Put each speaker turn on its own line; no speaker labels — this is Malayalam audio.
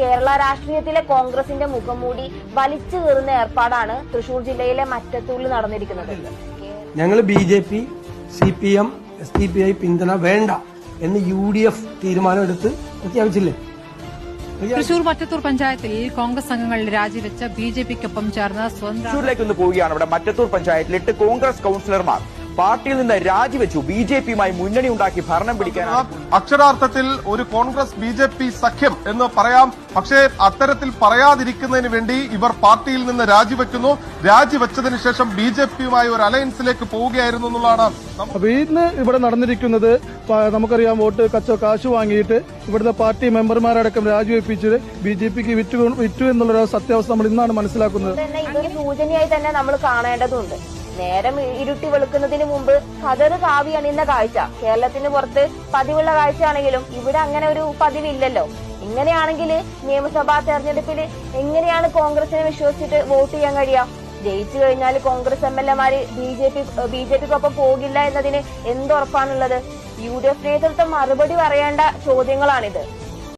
കേരള രാഷ്ട്രീയത്തിലെ കോൺഗ്രസിന്റെ മുഖംമൂടി വലിച്ചു കീറുന്ന ഏർപ്പാടാണ് തൃശൂർ ജില്ലയിലെ മറ്റത്തൂരിൽ നടന്നിരിക്കുന്നത്.
ഞങ്ങൾ B J P C P M S D P I പിന്തുണ വേണ്ട എന്ന് യു ഡി എഫ് തീരുമാനമെടുത്ത് പ്രഖ്യാപിച്ചില്ലേ?
തൃശൂർ മറ്റത്തൂർ പഞ്ചായത്തിൽ കോൺഗ്രസ് അംഗങ്ങൾ രാജിവെച്ച ബി ജെ പിക്കൊപ്പം ചേർന്ന് സ്വന്തം
തൃശൂരിലേക്ക് ഒന്ന് പോവുകയാണ് ഇവിടെ മറ്റത്തൂർ പഞ്ചായത്തിൽ എട്ട് കോൺഗ്രസ് കൌൺസിലർമാർ. പാർട്ടിയിൽ നിന്ന് രാജിവെച്ചു. ബി ജെ പിയുമായി മുന്നണി ഉണ്ടാക്കി ഭരണം പിടിക്കാൻ
അക്ഷരാർത്ഥത്തിൽ ഒരു കോൺഗ്രസ് ബി ജെ പി സഖ്യം എന്ന് പറയാം. പക്ഷേ അത്തരത്തിൽ പറയാതിരിക്കുന്നതിന് വേണ്ടി ഇവർ പാർട്ടിയിൽ നിന്ന് രാജിവെക്കുന്നു. രാജിവെച്ചതിന് ശേഷം ബി ജെ പിയുമായി ഒരു അലയൻസിലേക്ക് പോവുകയായിരുന്നു എന്നുള്ളതാണ്
അപ്പൊ ഇന്ന് ഇവിടെ നടന്നിരിക്കുന്നത് നമുക്കറിയാം വോട്ട് കച്ചോ കാശ് വാങ്ങിയിട്ട് ഇവിടുത്തെ പാർട്ടി മെമ്പർമാരടക്കം രാജിവെപ്പിച്ച് ബി ജെ പിക്ക് വിറ്റു വിറ്റു എന്നുള്ളൊരു സത്യാവസ്ഥ നമ്മൾ ഇന്നാണ് മനസ്സിലാക്കുന്നത്.
സൂചനയായി തന്നെ നമ്മൾ കാണേണ്ടതുണ്ട്. നേരം ഇരുട്ടി വെളുക്കുന്നതിന് മുമ്പ് കതറ് കാവി അണിയുന്ന കാഴ്ച. കേരളത്തിന് പുറത്ത് പതിവുള്ള കാഴ്ചയാണെങ്കിലും ഇവിടെ അങ്ങനെ ഒരു പതിവില്ലല്ലോ. ഇങ്ങനെയാണെങ്കിൽ നിയമസഭാ തെരഞ്ഞെടുപ്പിൽ എങ്ങനെയാണ് കോൺഗ്രസിനെ വിശ്വസിച്ചിട്ട് വോട്ട് ചെയ്യാൻ കഴിയുക ജയിച്ചു കഴിഞ്ഞാൽ Congress M L എമാര് B J P B J പിക്കൊപ്പം പോകില്ല എന്നതിന് എന്തുറപ്പാണുള്ളത്? യു ഡി എഫ് നേതൃത്വം മറുപടി പറയേണ്ട ചോദ്യങ്ങളാണിത്.